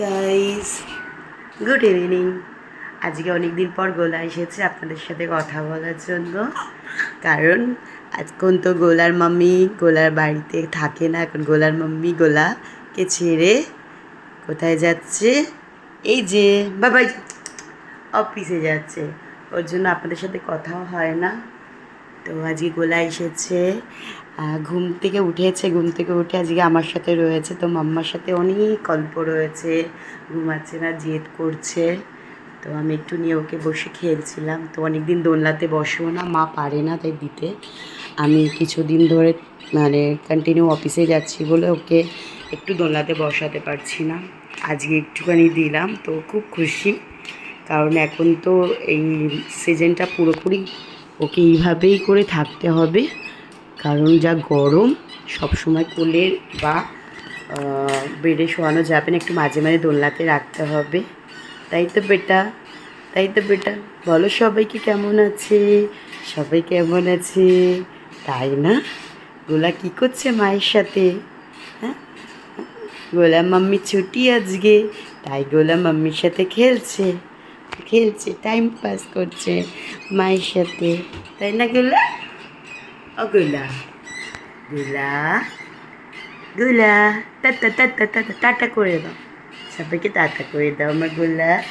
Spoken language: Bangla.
গাইস গুড ইভিনিং আজকে অনেক দিন পর গোলা এসেছে আপনাদের সাথে কথা বলার জন্য। কারণ এখন তো গোলার মাম্মি গোলার বাড়িতে থাকে না, এখন গোলার মাম্মি গোলাকে ছেড়ে কোথায় যাচ্ছে? এই যে, বাবাই, অফিসে যাচ্ছে। ওর জন্য আপনাদের সাথে কথাও হয় না। তো আজকে গোলা এসেছে। ঘুম থেকে উঠেছে, ঘুম থেকে উঠে আজকে আমার সাথে রয়েছে। তো মাম্মার সাথে অনেক গল্প রয়েছে, ঘুমাচ্ছে না, জেদ করছে। তো আমি একটু নিয়ে ওকে বসে খেলছিলাম। তো অনেক দিন দোলনাতে বসেও না, মা পারে না তাই দিতে। আমি কিছুদিন ধরে মানে কন্টিনিউ অফিসে যাচ্ছি বলে ওকে একটু দোলনাতে বসাতে পারছি না। আজকে একটুখানি দিলাম, তো খুব খুশি। কারণ এখন তো এই সিজনটা পুরোপুরি ওকে এইভাবেই করে থাকতে হবে। কারণ যা গরম, সবসময় কোলে বা বেডে শোয়ানো যাবে না, একটু মাঝে মাঝে দোলনাতে রাখতে হবে। তাই তো বেটা, তাই তো বেটা। বলো সবাইকে কেমন আছে? সবাই কেমন আছে? তাই না? গোলা কি করছে মায়ের সাথে? হ্যাঁ? গোলা মাম্মি ছুটি আজকে, তাই গোলা মাম্মির সাথে খেলছে। খেলছে টাইম পাস করছে মায়ের সাথে। তাই না গোলা? ও গুলা। গুলা। গুলা। টাটা টাটা টাটা টাটা করে দাও। সবাইকে টাটা করে দাও আমার গোলা।